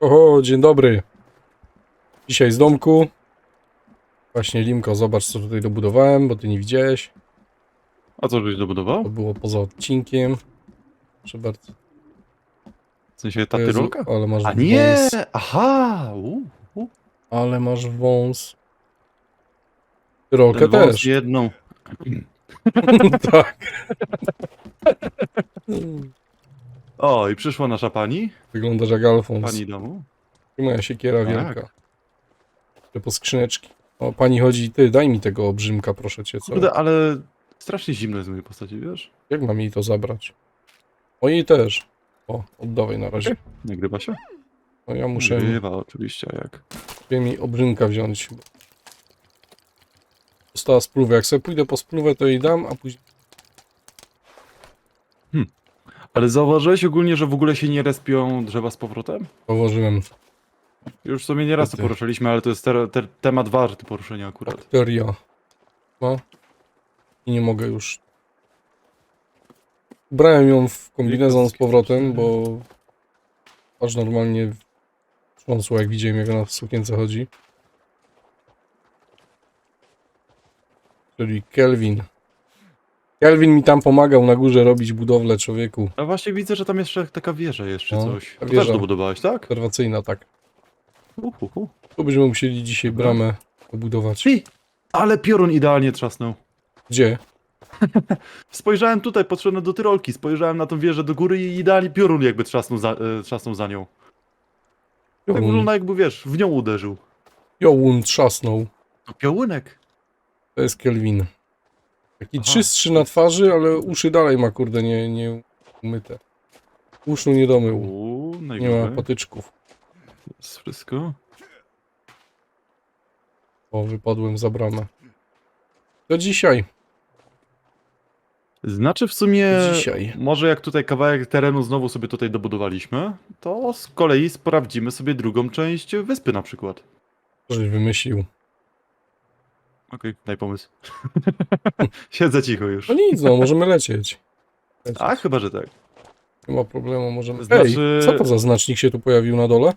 Oho, dzień dobry. Dzisiaj z domku. Właśnie Limko, zobacz co tutaj dobudowałem, bo ty nie widziałeś. A co dobudował? To było poza odcinkiem. Proszę bardzo. W sensie ta Jezu, tyrolka? Ale masz A nie! wąs. Aha! U, u. Ale masz wąs. Tyrolkę Ten wąs też. jedną. tak. O, i przyszła nasza pani. Wyglądasz jak Alfons. Pani domu. I moja siekiera Tak. wielka. Te po skrzyneczki. O, pani chodzi, ty, daj mi tego obrzymka, proszę cię, co? Kurde, ale strasznie zimno jest w mojej postaci, wiesz? Jak mam jej to zabrać? O, jej też. O, oddawaj na razie. Nagrywa się? No ja muszę Nagrywa oczywiście, jak. sobie mi obrzynka wziąć. Dostała spluwę. Jak sobie pójdę po spluwę, to jej dam, a później... Ale zauważyłeś ogólnie, że w ogóle się nie respią drzewa z powrotem? Położyłem Już w sumie nie raz to Ty. poruszyliśmy, ale to jest te, te, temat warty poruszenia akurat. bakteria. No. I nie mogę już. Brałem ją w kombinezon z powrotem, bo aż normalnie trząsło, jak widziałem, jak ona w sukience chodzi. Czyli Kelvin. Kelvin mi tam pomagał na górze robić budowlę człowieku. A właśnie widzę, że tam jeszcze taka wieża jest czy No, coś. ta To wieża. też dobudowałeś, tak? Obserwacyjna, tak. Uhuhu. Tu będziemy musieli dzisiaj bramę obudować. Ty, ale piorun idealnie trzasnął. Gdzie? Spojrzałem tutaj, podszedłem do Tyrolki, spojrzałem na tą wieżę do góry i idealnie piorun jakby trzasnął za, e, trzasnął za nią. Tak Jołun, wygląda jakby, wiesz, w nią uderzył. Jołun trzasnął. To piołynek. To jest Kelvin. Taki Aha. czystszy na twarzy, ale uszy dalej ma, kurde, nie, nie umyte. Uszu nie domył. Uuu, Nie ma najgorzej. patyczków. Jest wszystko. O, wypadłem za bramę. To dzisiaj. Znaczy w sumie, Dzisiaj. może jak tutaj kawałek terenu znowu sobie tutaj dobudowaliśmy, to z kolei sprawdzimy sobie drugą część wyspy na przykład. Żeś wymyślił. Okej, daj pomysł. Siedzę cicho już. No nic, no, możemy lecieć. lecieć. A, chyba, że tak. Nie ma problemu, możemy... Znaczy- Ej, co to za znacznik się tu pojawił na dole?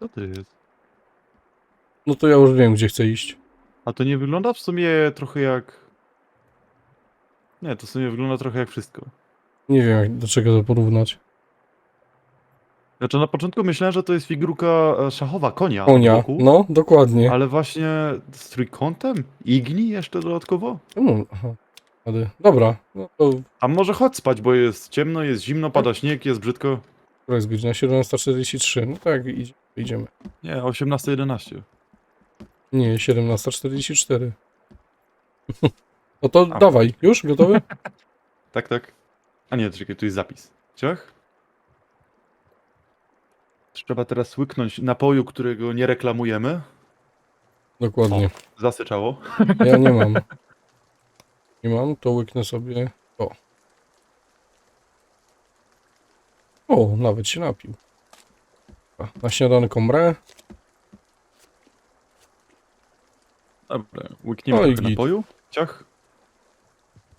Co to jest? No to ja już wiem, gdzie chcę iść. A to nie wygląda w sumie trochę jak... Nie, to w sumie wygląda trochę jak wszystko. Nie wiem, jak, do czego to porównać. Znaczy na początku myślałem, że to jest figurka e, szachowa konia. Konia, no, dokładnie. Ale właśnie z trójkątem? Igni jeszcze dodatkowo? No, aha. Ale- Dobra, no to A może chodź spać, bo jest ciemno, jest zimno, pada śnieg, jest brzydko. która jest godzina 17.43. No tak, idzie- idziemy. Nie, 18.11. Nie, 17.44. No to A. dawaj, już? Gotowy? Tak, tak. A nie, czekaj, tu jest zapis. Ciach? Trzeba teraz łyknąć napoju, którego nie reklamujemy. Dokładnie. Zasyczało. Ja nie mam. Nie mam, to łyknę sobie. O. O, nawet się napił. Dobra, Na śniadanko mrę. Dobra, łykniemy Oj, trochę git. napoju. Ciach.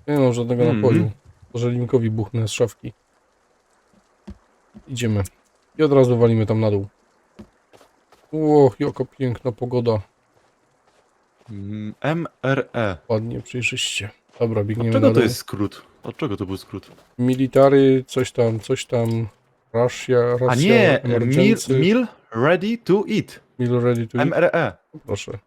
Nie mam żadnego Mhm. napoju. Może Limkowi buchnę z szafki. Idziemy. I od razu walimy tam na dół. Ło, jaka piękna pogoda. Mm, MRE. Ładnie, przejrzyście. Dobra, Od biegniemy czego na to jest skrót? Od czego to był skrót? Military, coś tam, coś tam. Russia, Russia, A nie, meal, emergency, meal ready to eat. meal ready to eat. MRE. Proszę.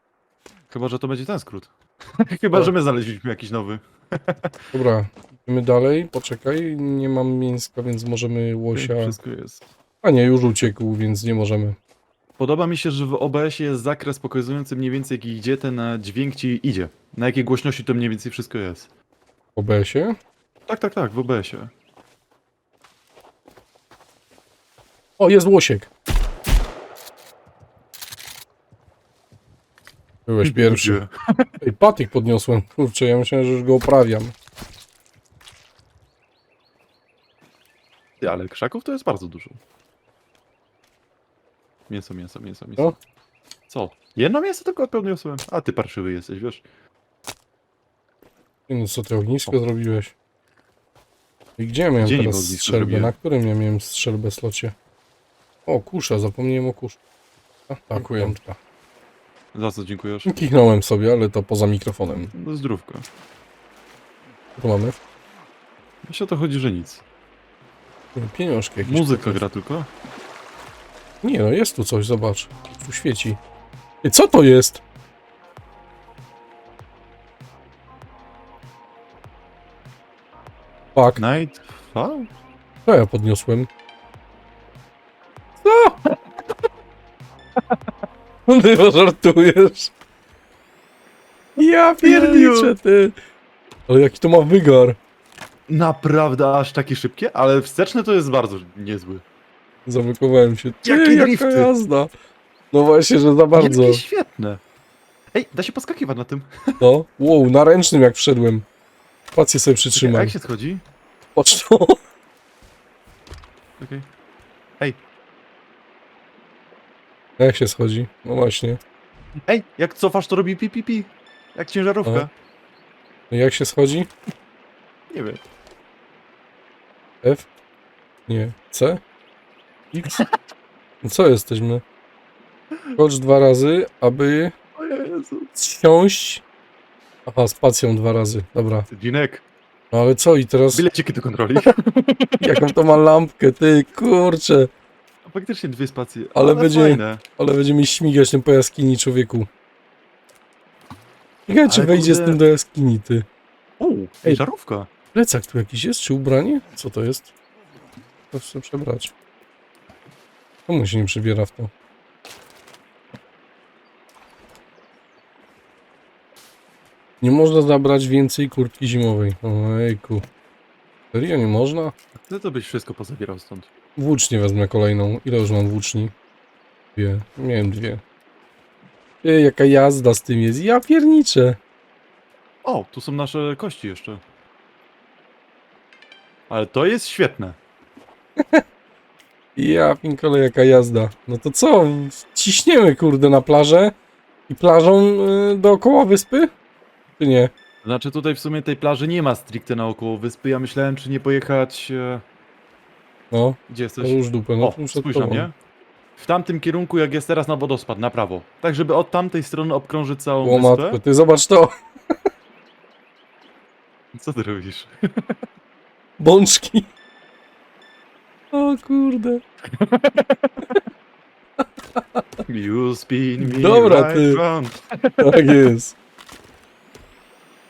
Chyba, że to będzie ten skrót. Chyba, że my znaleźliśmy jakiś nowy. Dobra, idziemy dalej. Poczekaj, nie mam mięska, więc możemy łosia. Wszystko jest. A nie, już uciekł, więc nie możemy. Podoba mi się, że w OBS-ie jest zakres pokazujący mniej więcej, jaki gdzie ten e, dźwięk ci idzie. Na jakiej głośności to mniej więcej wszystko jest. W OBS-ie. Tak, tak, tak, w OBS-ie. O, jest łosiek. Byłeś pierwszy. Ej, patyk podniosłem. Kurczę, ja myślałem, że już go oprawiam. Ty, ale krzaków to jest bardzo dużo. Mięso, mięso, mięso, mięso. Co? Co? Jedno mięso tylko odniosłem. A ty parszywy jesteś, wiesz? No co ty ognisko zrobiłeś? I gdzie ja miałem Gdzie niby teraz ognisko strzelbę? zrobiłem? Na którym ja miałem strzelbę slocie? O, kusza, zapomniałem o kusz. A, tak, Dziękuję. piątka. Za co dziękujesz? Kichnąłem sobie, ale to poza mikrofonem. No zdrówko. Tu mamy Jeśli o to chodzi, że nic. pieniążki jakieś. Muzyka gra tylko. Nie no, jest tu coś, zobacz. Tu świeci. I co to jest? Fuck, Night Fall? co ja podniosłem? Co? Ty chyba żartujesz. Ja pierniczę, ty. Ale jaki to ma wygar. Naprawdę aż takie szybkie, ale wsteczne to jest bardzo niezły. Zamykowałem się. Ty, Jakie jaka drifty. jazda. No właśnie, że za bardzo. Jakie świetne. Ej, da się poskakiwać na tym. No, wow, na ręcznym jak wszedłem. Spację sobie Czekaj, a przytrzymam. jak się schodzi? Patrz to. Okej. Jak się schodzi? No właśnie. Ej, jak cofasz to robi pi pi pi. Jak ciężarówka. Aha. No Jak się schodzi? Nie wiem. F? Nie. C? No co jesteśmy? Skocz dwa razy, aby O Jezu. siąść. Aha, spacją dwa razy. Dobra. Dzinek, No ale co i teraz? bileciki do kontroli. Jaką to ma lampkę, ty kurczę. A Faktycznie dwie spacje. Ale będzie- Fajne. Ale będzie mi śmigać tym po jaskini, człowieku. Ciekawe, czy Ale wejdzie z kurde- tym do jaskini, ty. O, Ej. ej, żarówka. Plecak tu jakiś jest, czy ubranie? Co to jest? To chcę przebrać. Komu się nie przebiera w to? Nie można zabrać więcej kurtki zimowej. Ojejku. Serio, nie można? No to byś wszystko pozabierał stąd. Włócznie wezmę kolejną. Ile już mam włóczni? Dwie. Miałem dwie. Ej, jaka jazda z tym jest. Ja pierniczę. O, tu są nasze kości jeszcze. Ale to jest świetne. Ja pinkole, jaka jazda. No to co? Ciśniemy kurde na plażę i plażą y, dookoła wyspy? Czy nie? Znaczy tutaj w sumie tej plaży nie ma stricte naokoło wyspy. Ja myślałem, czy nie pojechać... E... No, Gdzie to jesteś? już dupę. No, O, spójrz na mnie. W tamtym kierunku, jak jest teraz na wodospad, na prawo. Tak, żeby od tamtej strony obkrążyć całą O matko, wyspę. ty zobacz to. Co ty robisz? Bączki. O kurde. You spin me Dobra, right ty. round. Tak jest.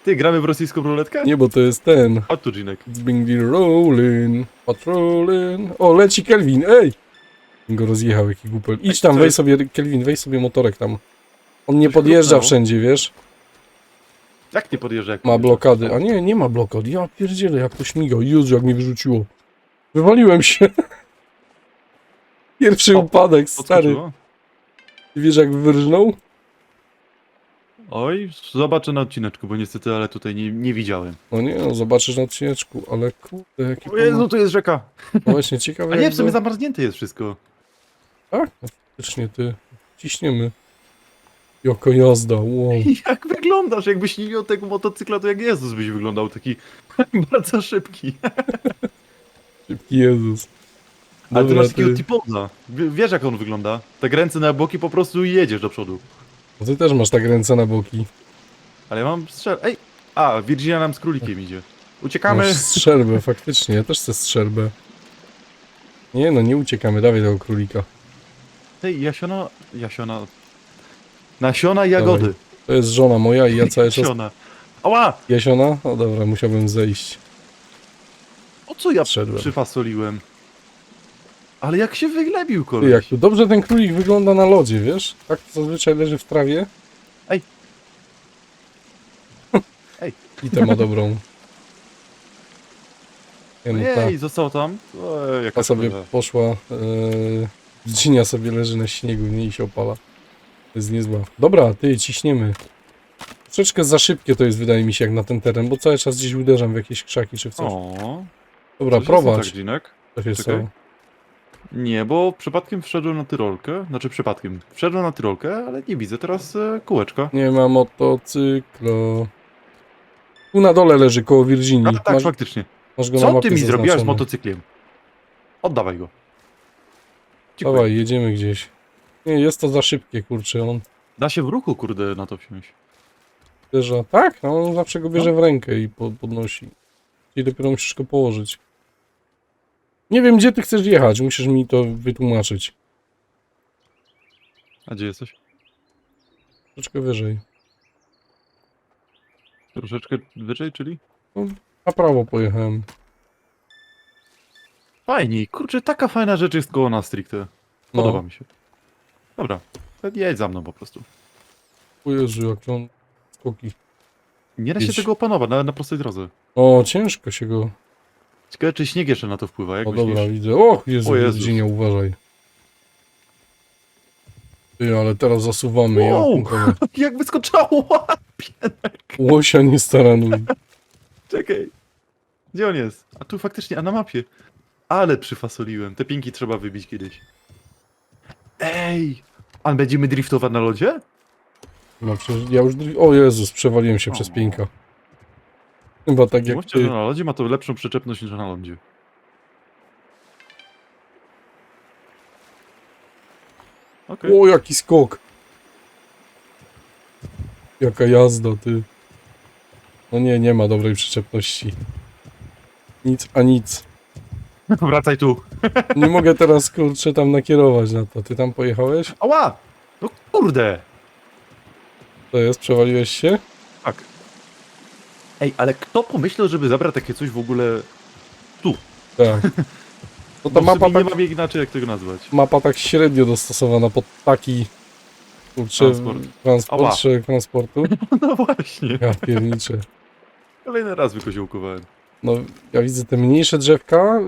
Ty, gramy w rosyjską ruletkę? Nie, bo to jest ten. Chodź tu, Ginek. It's been the rolling, patrolling. O, leci Kelvin, ej! Go rozjechał, jaki głupel. Idź tam, co weź jest? sobie, Kelvin, weź sobie motorek tam. On nie Coś podjeżdża wszędzie, wiesz? Jak nie podjeżdża? Jak Ma podjeżdża? blokady. A nie, nie ma blokad. Ja pierdzielę, jak to śmiga. Jezu, jak mnie wyrzuciło. Wywaliłem się. Pierwszy O, upadek, stary. Podskoczyło? Wiesz, jak wyrżnął? Oj, zobaczę na odcineczku, bo niestety, ale tutaj nie, nie widziałem. No nie, no zobaczysz na odcineczku, ale kurde, jaki O Jezu, tu jest rzeka. No właśnie, ciekawe A nie, jak w sumie go- zamarznięte jest wszystko. Tak? No, faktycznie, ty. Ciśniemy. Jaka jazda, wow. Jak wyglądasz? Jakbyś nie miał tego motocykla, to jak Jezus byś wyglądał, taki bardzo szybki. Szybki Jezus. Ale ty Dobra, masz takiego ty. Wiesz jak on wygląda? Tak ręce na boki po prostu i jedziesz do przodu. No ty też masz tak ręce na boki. Ale ja mam strzel... Ej! A, Virginia nam z królikiem idzie. Uciekamy! Masz strzelbę, faktycznie, ja też chcę strzelbę. Nie no, nie uciekamy, dawaj tego królika. Ej, Jasiona... Jasiona... Nasiona jagody. To jest żona moja i ja cały czas... Jasiona. Ała! Jasiona? O dobra, musiałbym zejść. O co ja Zszedłem. przyfasoliłem? Ale jak się wyglebił Ty, koleś. jak tu dobrze ten królik wygląda na lodzie, wiesz? Tak to zazwyczaj leży w trawie. Ej. Ej. I to ma dobrą. Nie, no ta, Ej, został tam. Ej, jaka ta sobie szkoda. poszła. Yy, Virginia sobie leży na śniegu, nie i się opala. To jest niezła. Dobra, ty, ciśniemy. Troszeczkę za szybkie to jest, wydaje mi się, jak na ten teren, bo cały czas gdzieś uderzam w jakieś krzaki czy w coś. O, Dobra, coś jest nie prowadź. Tak, Dzinek? Tak jest Czekaj. co? Nie, bo przypadkiem wszedłem na tyrolkę. Znaczy przypadkiem. Wszedłem na tyrolkę, ale nie widzę teraz e, kółeczka. Nie ma motocykla. Tu na dole leży koło Virginii. A, tak, Masz, faktycznie. Masz go na Co mapie ty mi zrobiłaś z zaznaczony. motocyklem? Oddawaj go. Dziękuję. Dawaj, jedziemy gdzieś. Nie, jest to za szybkie, kurczę. On Da się w ruchu, kurde, na to wsiąść. bierze. Tak, no, on zawsze go bierze w rękę i po, podnosi. I dopiero musisz go położyć. Nie wiem, gdzie ty chcesz jechać. Musisz mi to wytłumaczyć. A gdzie jesteś? Troszeczkę wyżej. Troszeczkę wyżej, czyli? Na prawo pojechałem. Fajnie, kurczę, taka fajna rzecz jest koło nas stricte. No. Podoba mi się. Dobra, to jedź za mną po prostu. O Jezu, jak on skoki. Nie da się Jedź. tego opanować, nawet na prostej drodze. O, ciężko się go. Ciekawe, czy śnieg jeszcze na to wpływa, jak O myślisz? dobra, widzę. O, Jezu, O Jezus. Jezu. uważaj. Ty, ale teraz zasuwamy. Ja, Wow. pierdolę. Jak wyskoczało! Łosia nie staranuj. Czekaj. Gdzie on jest? A tu faktycznie, a na mapie. Ale przyfasoliłem. Te pinki trzeba wybić kiedyś. Ej! A będziemy driftować na lodzie? No przecież ja już... O Jezus, przewaliłem się przez O. Chyba tak jak Mówcie, że ty. na lodzie ma to lepszą przyczepność niż na lądzie. Okej. O, jaki skok. Jaka jazda, ty. No nie, nie ma dobrej przyczepności. Nic a nic. Wracaj tu. Nie mogę teraz, kurczę, tam nakierować na to. Ty tam pojechałeś? Ała! No kurde! To jest, przewaliłeś się? Ej, ale kto pomyślał, żeby zabrać takie coś w ogóle... Tak. No ta mapa tak, nie mam inaczej jak tego nazwać. mapa tak średnio dostosowana pod taki kurczę, Transport. transport, transportu. No właśnie. Ja pierniczę. Kolejny raz wykoziołkowałem. No, ja widzę te mniejsze drzewka,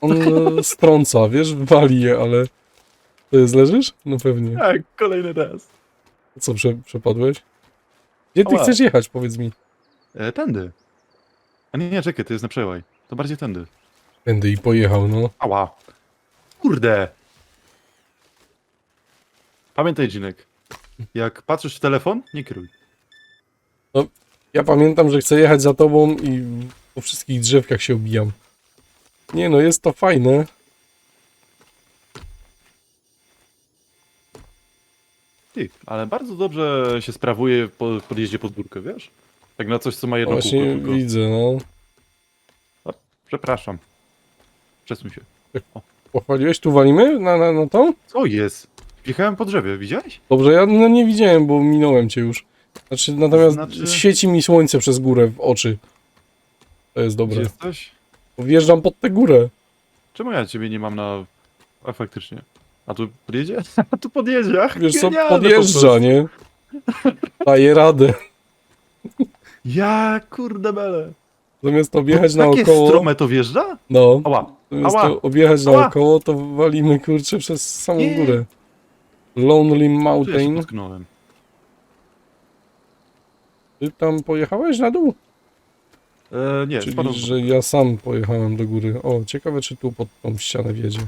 on e, strąca, wiesz, wali je, ale... To jest, leżysz? No pewnie. Tak, kolejny raz. Co, prze, przepadłeś? Gdzie ty Ała. chcesz jechać, powiedz mi? E, tędy. A nie, nie, czekaj, to jest na przełaj. To bardziej tędy. Będę i pojechał, no. Ała. Kurde. Pamiętaj, Dzinek. Jak patrzysz w telefon, nie kieruj. Ja pamiętam, że chcę jechać za tobą i po wszystkich drzewkach się obijam. Nie no, jest to fajne. Ty, ale bardzo dobrze się sprawuje po podjeździe pod górkę, wiesz? Tak na coś, co ma jedno Właśnie kółko tylko. widzę, no. Przepraszam. Przesuń się. Pochwaliłeś? Tu walimy? Na, na, na tą? Co jest? Wjechałem po drzewie, widziałeś? Dobrze, ja no, nie widziałem, bo minąłem cię już. Znaczy, natomiast Znaczy- świeci mi słońce przez górę w oczy. To jest Gdzie dobre. jesteś? Wjeżdżam pod tę górę. Czemu ja ciebie nie mam na... A faktycznie. A tu podjedzie? A tu podjedzie, ach, Wiesz co, genialne po podjeżdża, prostu. nie? Daje radę. Ja, kurde bele. Zamiast objechać Takie naokoło... strome to wjeżdża? No, Ała, zamiast ała. to objechać Ała. naokoło, to walimy, kurczę, przez samą Nie. górę. Lonely Tu ja się Mountain. potknąłem. Ty tam pojechałeś na dół? E, nie, Czyli, spadłem. że ja sam pojechałem do góry. O, ciekawe, czy tu pod tą ścianę wjedzie.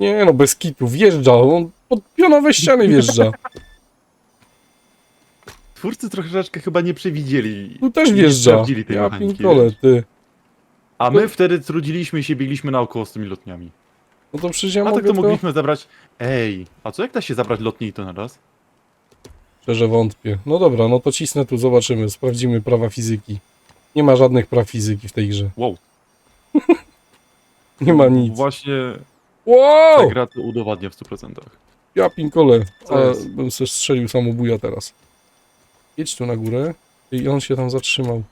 Nie no, bez kitu, wjeżdża, on pod pionowe ściany wjeżdża. Twórcy troszeczkę chyba nie przewidzieli. Tu też nie wjeżdża. sprawdzili tej Ja mechaniki, pinkole, wiesz. ty. A my wtedy trudziliśmy się, biegliśmy naokoło z tymi lotniami. No to przecież ja A tak mogę to to... mogliśmy zabrać... Ej, a co jak da się zabrać lotnie i to na raz? Szczerze wątpię. No dobra, no to cisnę tu, zobaczymy, sprawdzimy prawa fizyki. Nie ma żadnych praw fizyki w tej grze. Wow. Nie ma nic. Właśnie ta Wow! gra to udowadnia w 100%. Ja pinkole. Co A, jest? bym se strzelił samobuja teraz. Jedź tu na górę i on się tam zatrzymał.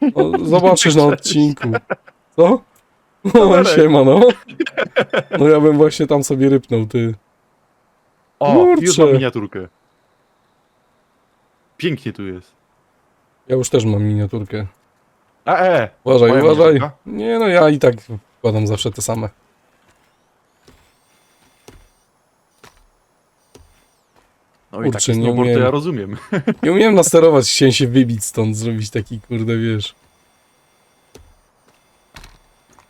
No, zobaczysz na odcinku. Co? No, Kamerek. siema, no. No ja bym właśnie tam sobie rypnął, ty. O, Kurczę. już mam miniaturkę. Pięknie tu jest. Ja już też mam miniaturkę. A e! Uważaj, Moja uważaj. miniaturka? Nie no, ja i tak wkładam zawsze te same. No i Kurczę, taki nie snowboard to umiem. ja rozumiem. Nie umiem nasterować, chciałem się wybić stąd, zrobić taki kurde, wiesz.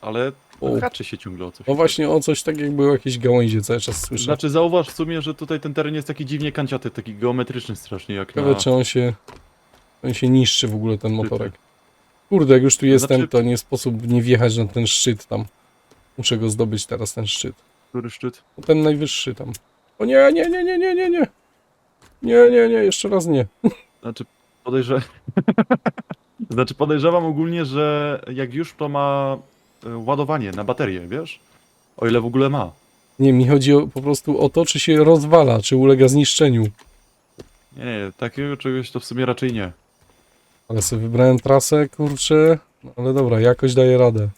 Ale O. się ciągle o coś. No właśnie o coś tak jakby o jakieś gałęzie cały czas słyszę. Znaczy zauważ w sumie, że tutaj ten teren jest taki dziwnie kanciaty, taki geometryczny strasznie jak na... Ciekawe, czy on się, on się niszczy w ogóle, ten motorek. Kurde, jak już tu jestem, Znaczy- to nie sposób nie wjechać na ten szczyt tam. Muszę go zdobyć teraz, ten szczyt. Który szczyt? No ten najwyższy tam. O nie, nie, nie, nie, nie, nie, nie. Nie, nie, nie, jeszcze raz nie. Znaczy podejrzewam... znaczy podejrzewam ogólnie, że jak już to ma e, ładowanie na baterię, wiesz? O ile w ogóle ma. Nie, mi chodzi o, po prostu o to, czy się rozwala, czy ulega zniszczeniu. Nie, nie, takiego czegoś to w sumie raczej nie. Ale sobie wybrałem trasę, kurczę. No, ale dobra, jakoś daję radę.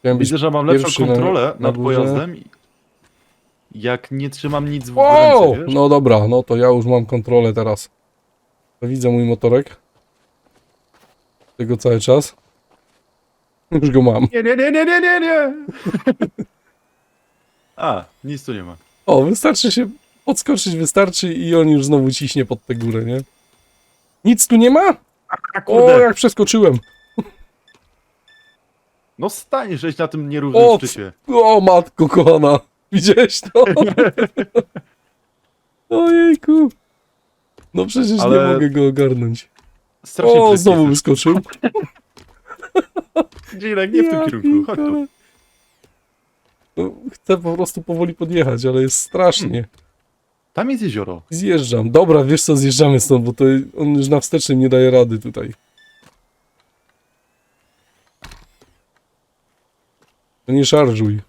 Chciałem być... Widzę, że mam lepszą pierwszy na- kontrolę na nad górze. pojazdem. i- Jak nie trzymam nic w Wow! ręce, wiesz? No dobra, no to ja już mam kontrolę teraz. Widzę mój motorek. Tego cały czas. Już go mam. Nie, nie, nie, nie, nie, nie, nie! A, nic tu nie ma. O, wystarczy się podskoczyć, wystarczy i on już znowu ciśnie pod tę górę, nie? Nic tu nie ma? A O, kurde! jak przeskoczyłem. No stań, żeś na tym nierównym O, szczycie. O, matko kochana. Widziałeś to? Ojejku. No przecież Ale- nie mogę go ogarnąć. Strasznie O, znowu wyskoczył. Dzienek, nie w tym Ja kierunku, chodź tu. pierdolę. No, chcę po prostu powoli podjechać, ale jest strasznie. Tam jest jezioro. Zjeżdżam. Dobra, wiesz co, zjeżdżamy stąd, bo to on już na wstecznym nie daje rady tutaj. To nie szarżuj.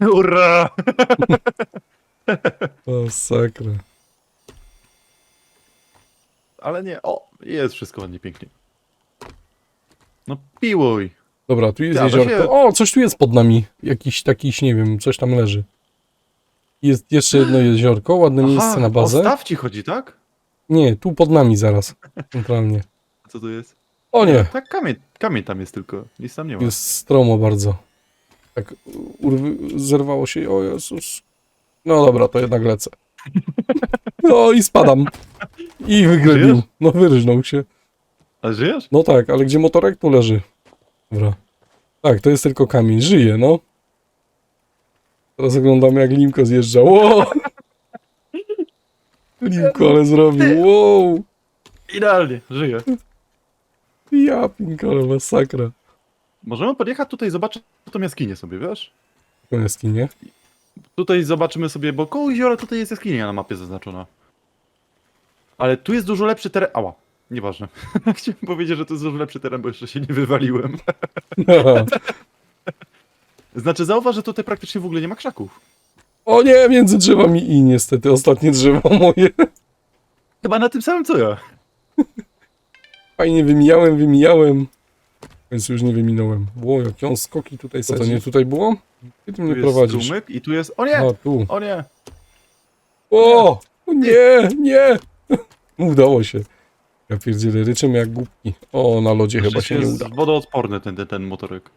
Ura! O, sakra. Ale nie, o, jest wszystko ładnie, pięknie. No piłuj. Dobra, tu jest Ja, to jeziorko. się- O, coś tu jest pod nami. Jakiś takiś, nie wiem, coś tam leży. Jest jeszcze jedno jeziorko, ładne miejsce na o bazę. staw ci chodzi, tak? Nie, tu pod nami zaraz. Centralnie. A co to jest? O nie, Tak, kamień, kamień tam jest tylko, nic tam nie ma. jest stromo bardzo. Tak urwy, zerwało się. O Jezus. No dobra, to jednak lecę. No i spadam. I wygrebił. Żyjesz? No wyrżnął się. A żyjesz? No tak, ale gdzie motorek tu leży? Dobra. Tak, to jest tylko kamień. Żyje, no. Teraz oglądamy jak Limko zjeżdżał. Wow! Limko, ale zrobił. Wow! Idealnie, żyję. Ja pinkole, masakra. Możemy podjechać tutaj i zobaczyć tą jaskinię sobie, wiesz? To jaskinie. Tutaj zobaczymy sobie, bo koło jeziora tutaj jest jaskinia na mapie zaznaczona. Ale tu jest dużo lepszy teren. Ała, nieważne. Chciałem powiedzieć, że to jest dużo lepszy teren, bo jeszcze się nie wywaliłem. Znaczy, zauważ, że tutaj praktycznie w ogóle nie ma krzaków. O nie, między drzewami i niestety ostatnie drzewo moje. Chyba na tym samym co ja. Fajnie wymijałem, wymijałem. Więc już nie wyminąłem. Ło, jakie on skoki tutaj sadzi. To nie tutaj było? Ty tu Tu mnie jest prowadzisz. strumyk i tu jest... O nie! A, tu. O nie! O! o nie, nie! Udało się. Ja pierdzielę, ryczymy jak głupki. O, na lodzie chyba się nie jest uda. wodoodporny ten, ten, ten motorek.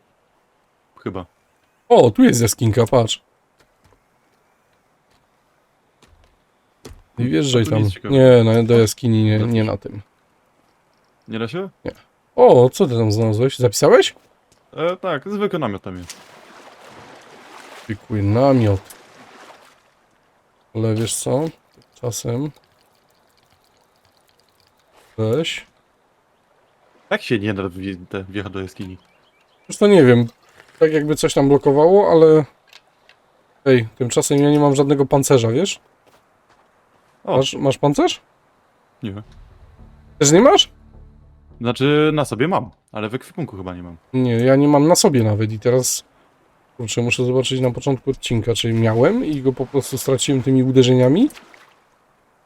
Chyba. O, tu jest jaskinka, patrz. I wjeżdżaj tu tam. nic ciekawego. Nie, na, do jaskini nie, nie na tym. Nie da się? O, co ty tam znalazłeś? Zapisałeś? E, tak, zwykły namiot tam jest. Zwykły namiot. Ale wiesz co? Czasem... Weź. Jak się nie da wje- te- wjechać do jaskini? To nie wiem. Tak jakby coś tam blokowało, ale... Ej, tymczasem ja nie mam żadnego pancerza, wiesz? O. Masz, masz pancerz? Nie. Też nie masz? Znaczy, na sobie mam, ale w ekwipunku chyba nie mam. Nie, ja nie mam na sobie nawet i teraz... Kurczę, muszę zobaczyć na początku odcinka, czy miałem i go po prostu straciłem tymi uderzeniami?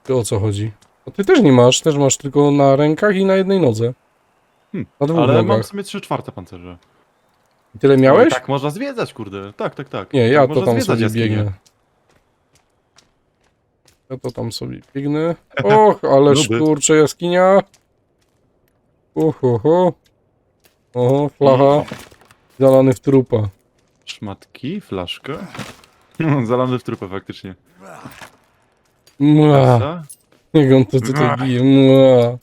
Czy o co chodzi? A ty też nie masz, też masz tylko na rękach i na jednej nodze. Hmm, Na dwóch Ale mam nogach. w sumie 3 czwarte pancerze. I tyle miałeś? No, tak można zwiedzać, kurde. Tak, tak, tak. Nie, Tak ja to można tam zwiedzać sobie jaskinię. biegnę. Ja to tam sobie biegnę. Och, ależ Luby. kurczę, jaskinia. Uhuhu. Oho, flacha. Zalany w trupa. Szmatki, flaszkę. No, Zalany w trupę faktycznie. Mła. Kasa. Jak on to tutaj Mła. bije. Mła.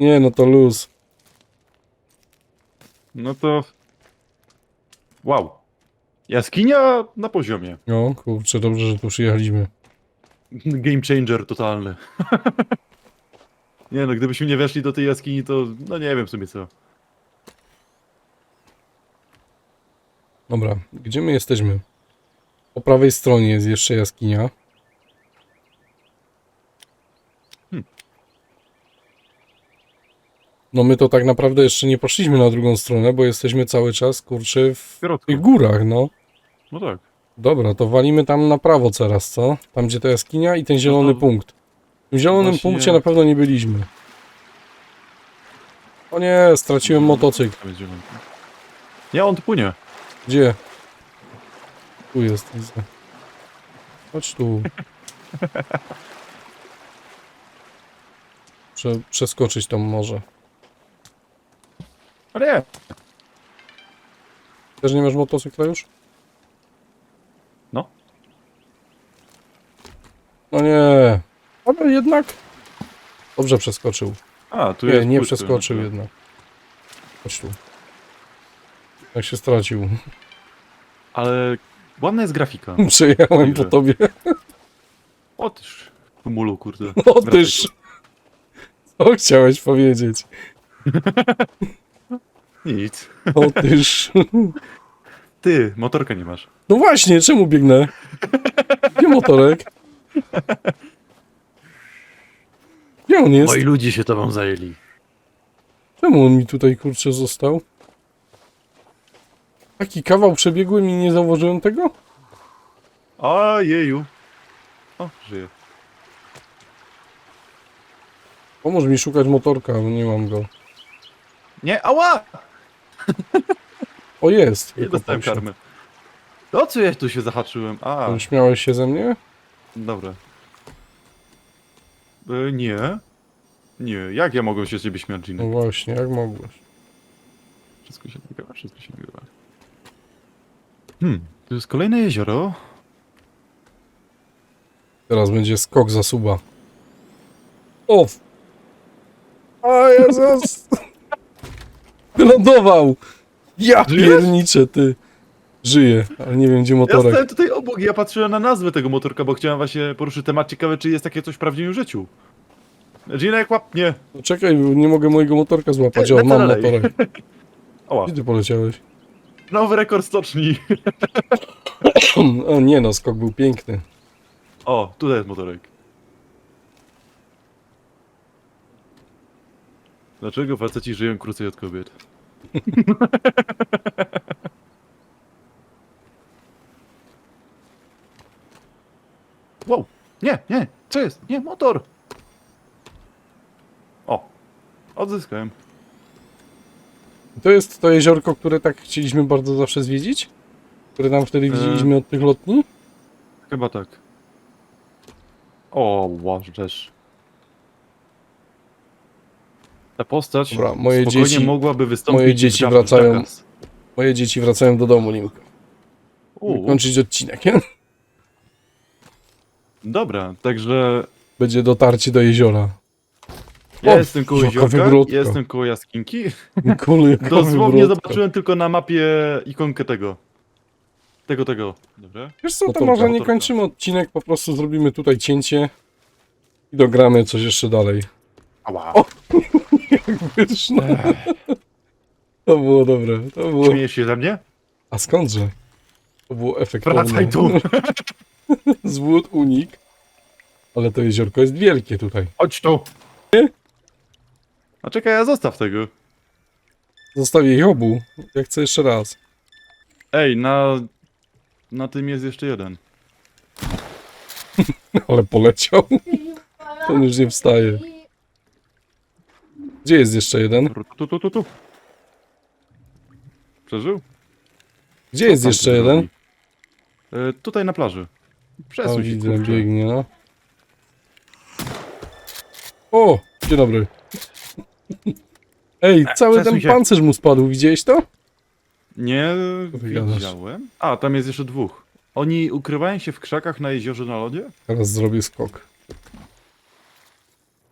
Nie, no to luz. No to... Wow. Jaskinia na poziomie. No, kurczę, dobrze, że tu przyjechaliśmy. Game changer totalny. Nie no, gdybyśmy nie weszli do tej jaskini, to no nie wiem w sumie co. Dobra, gdzie my jesteśmy? Po prawej stronie jest jeszcze jaskinia. Hmm. No my to tak naprawdę jeszcze nie poszliśmy na drugą stronę, bo jesteśmy cały czas, kurczę, w środku. tych górach, no. No tak. Dobra, to walimy tam na prawo teraz, co? Tam, gdzie ta jaskinia i ten zielony to- punkt. W zielonym Właśnie- punkcie na pewno nie byliśmy. O nie, straciłem motocykl. Jest zielony. Nie, on tu płynie. Gdzie? Tu jest, widzę. Chodź tu. Prze przeskoczyć tam może. Ale nie. Też nie masz motocykla już? No. No nie. Ale jednak. Dobrze przeskoczył. A, tu Nie, jest nie przeskoczył Dobra. jednak. Chodź tu. Jak się stracił. Ale ładna jest grafika. Przejechałem po tobie. O tyż. Mulu, kurde. O tyż. Co chciałeś powiedzieć? Nic. O tyż. Ty, motorka nie masz. No właśnie, czemu biegnę? Gdzie motorek? Gdzie on jest? ludzie się tobą zajęli. Czemu on mi tutaj kurczę został? Taki kawał przebiegłem i nie zauważyłem tego? A jeju. O, żyje. Pomóż mi szukać motorka, bo nie mam go. Nie, ała! O jest! Nie wykopał dostałem się. karmy. To co ja tu się zahaczyłem? A, Śmiałeś się ze mnie? dobra. E, nie. Nie, jak ja mogłem się z ciebie śmiać, No właśnie, jak mogłeś? Wszystko się nagrywa, wszystko się nagrywa. Hmm, to jest kolejne jezioro. Teraz będzie skok za suba. O! f- O Jezus! Wylądował! Ja Żyjesz? pierniczę, ty! Żyję, ale nie wiem gdzie Ja motorek. stałem tutaj obok i ja patrzyłem na nazwę tego motorka, bo chciałem właśnie poruszyć temat ciekawy, czy jest takie coś w prawdziwym życiu. Gina, jak łapnie. Czekaj, bo nie mogę mojego motorka złapać. O, Lecę mam dalej. motorek. Oła, Gdzie ty poleciałeś? nowy rekord stoczni. O nie no, skok był piękny. O, tutaj jest motorek. Dlaczego faceci żyją krócej od kobiet? wow! Nie, nie! Co jest? Nie, motor! O! Odzyskałem. To jest to jeziorko, które tak chcieliśmy bardzo zawsze zwiedzić? Które tam wtedy E. widzieliśmy od tych lotni? Chyba tak. O, łażesz. Ta postać Dobra, moje spokojnie dzieci- mogłaby wystąpić moje w dzieci Jackass. wracają. Moje dzieci wracają do domu, Limka. U, Kończyć odcinek. Dobra, także Będzie dotarcie do jeziora. ja O, jestem koło jaka jeziorka, wywrotka. jestem koło jaskinki. Kule, jaka Dosłownie wywrotka. zobaczyłem tylko na mapie ikonkę tego. Tego, tego. Dobra. Wiesz co, to Motorka, może nie motorka. kończymy odcinek, po prostu zrobimy tutaj cięcie i dogramy coś jeszcze dalej. Ała. O! Wiesz, no. To było dobre, to było... Śmiejesz się ze mnie? A skądże? To było efektowne. Wracaj tu! Złód unik. Ale to jeziorko jest wielkie tutaj. Chodź tu! A czekaj, ja zostaw tego. Zostawię ich obu. Ja chcę jeszcze raz. Ej, na... Na tym jest jeszcze jeden. Ale poleciał. To już nie wstaje. Gdzie jest jeszcze jeden? Tu, tu, tu, tu, tu. Przeżył? Gdzie jest jeszcze jeden? E, tutaj na plaży. Przesuń się, widzę, kurczę. biegnie, no. O, dzień dobry. Ej, cały ten się. pancerz mu spadł, widziałeś to? Nie Co ty gadasz? widziałem. A, tam jest jeszcze dwóch. Oni ukrywają się w krzakach na jeziorze na lodzie? Teraz zrobię skok.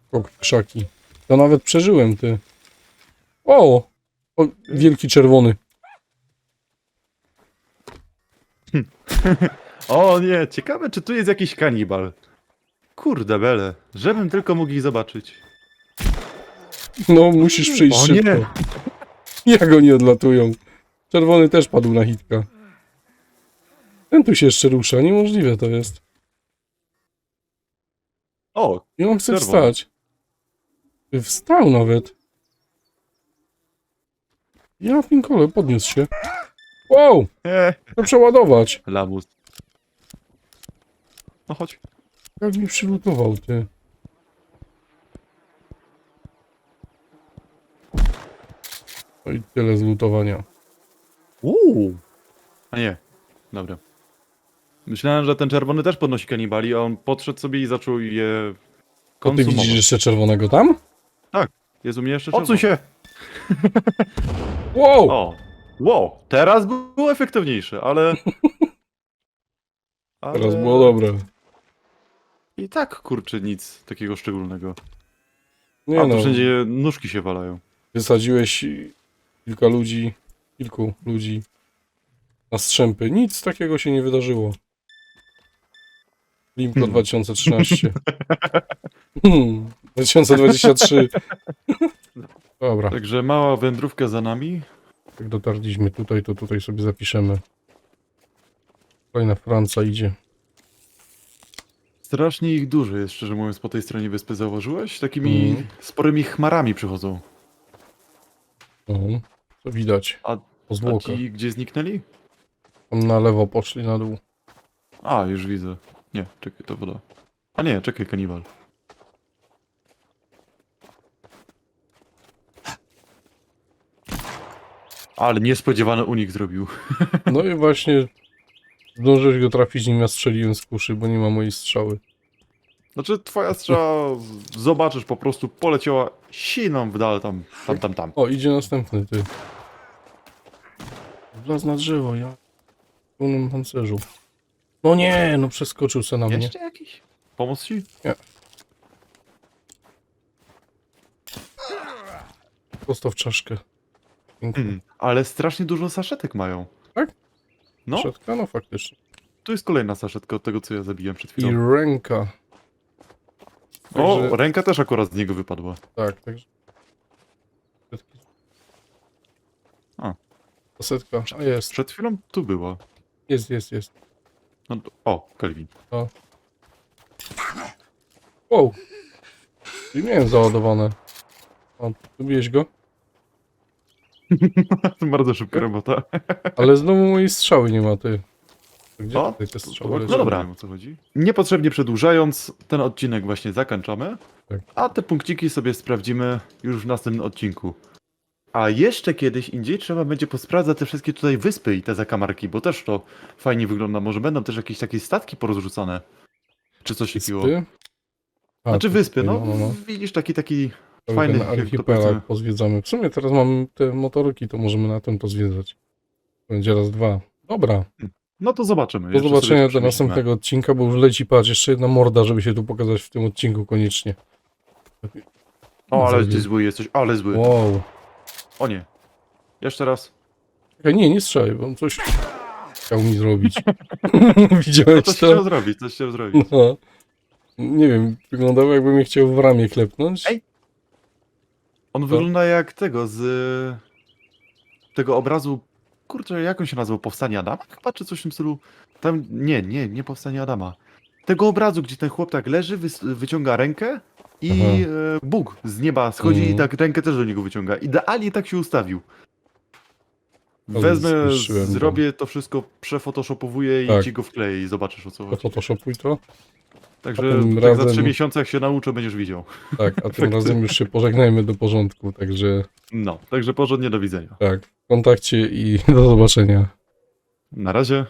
Skok w krzaki. To nawet przeżyłem, ty. O! o wielki czerwony. O nie, ciekawe czy tu jest jakiś kanibal. Kurde bele, żebym tylko mógł ich zobaczyć. No, musisz przyjść O szybko. nie! Jak oni odlatują? Czerwony też padł na hitka. Ten tu się jeszcze rusza, niemożliwe to jest. O, I on chce Czerwony. wstać. Ty Wstał nawet. Ja pinkole, podniósł się. Wow, nie. chcę przeładować. Lamus. No chodź. Jak mi przylutował, ty. No i tyle z lutowania. Uuu. A nie. Dobra. Myślałem, że ten czerwony też podnosi kanibali, a on podszedł sobie i zaczął je To ty konsumować. widzisz jeszcze czerwonego tam? Jest u mnie jeszcze Odsuń czerwony. się! Wow! O! Wow! Teraz było efektywniejsze, ale... ale... Teraz było dobre. I tak, kurczę, nic takiego szczególnego. Nie a tu no, wszędzie nóżki się walają. wysadziłeś kilka ludzi, kilku ludzi na strzępy. Nic takiego się nie wydarzyło. Limko Hmm. 2013. Hmm, 2023. Dobra, Także mała wędrówka za nami. jak dotarliśmy tutaj, to tutaj sobie zapiszemy. Kolejna Franca idzie. Strasznie ich dużo jest, szczerze mówiąc, po tej stronie wyspy zauważyłeś? Takimi Mhm. sporymi chmarami przychodzą. Mhm. Co widać? A- Po A zwłokach. ci gdzie zniknęli? Tam na lewo poszli na dół. A, już widzę. Nie, czekaj, to woda. A nie, czekaj, kanibal. Ale niespodziewany unik zrobił. No i właśnie zdążyłeś go trafić, nim ja strzeliłem z kuszy, bo nie ma mojej strzały. Znaczy, twoja strzała, z- zobaczysz, po prostu poleciała siną w dal tam, tam, tam, tam. O, idzie następny, ty. Wlazł na drzewo, ja. W pełnym pancerzu. No nie, no przeskoczył se na mnie. Jeszcze jakiś? Pomóc ci? Prosto w czaszkę. Pięknie. Mm, ale strasznie dużo saszetek mają. Tak? No, Szetka? No faktycznie. tu jest kolejna saszetka od tego, co ja zabiłem przed I chwilą. ręka. O, Także, ręka też akurat z niego wypadła. tak, także. A. Setka. A jest, Przed chwilą tu była. jest, jest, jest. No, to- o, Kelvin. Wow. I miałem załadowane. O, lubiłeś go? Bardzo szybka robota. Ale znowu mojej strzały nie ma, ty. Gdzie O, tutaj te to- strzały leżą? No dobra, o co chodzi. Niepotrzebnie przedłużając, ten odcinek właśnie zakończamy. Tak. A te punkciki sobie sprawdzimy już w następnym odcinku. A jeszcze kiedyś indziej trzeba będzie posprawdzać te wszystkie tutaj wyspy i te zakamarki, bo też to fajnie wygląda. Może będą też jakieś takie statki porozrzucane. Czy coś takiego. Wyspy? A, Znaczy wyspy, tutaj, no, Widzisz taki taki fajny ten to archipelag pozwiedzamy. W sumie teraz mamy te motorki, to możemy na tym pozwiedzać. Będzie raz, dwa. Dobra, No to zobaczymy. do zobaczenia to do następnego odcinka, bo już leci, patrz, jeszcze jedna morda, żeby się tu pokazać w tym odcinku koniecznie. O, ale ty zły jesteś, ale zły. Wow. O nie. Jeszcze raz. Czekaj, nie, nie strzelaj, bo on coś chciał mi zrobić. No Widziałeś coś chciał to? zrobić, coś chciał zrobić. No. Nie wiem, wyglądało jakby mnie chciał w ramię klepnąć. Ej. On wygląda jak tego z tego obrazu. Kurczę, jak on się nazywał? Powstanie Adama? Chyba czy coś w tym stylu. Tam. Nie, nie, nie powstanie Adama. Tego obrazu, gdzie ten chłop tak leży, wys- wyciąga rękę i Aha. e, Bóg z nieba schodzi Mhm. i tak rękę też do niego wyciąga. Idealnie tak się ustawił. Ale Wezmę, zrobię to wszystko, przefotoshopowuję i Tak. ci go wkleję i zobaczysz o co chodzi. photoshopuj to. Także tak za razem- trzy miesiące jak się nauczę, będziesz widział. Tak, a tym razem już się pożegnajmy do porządku, także No, także porządnie do widzenia. tak, w kontakcie i do zobaczenia. Na razie.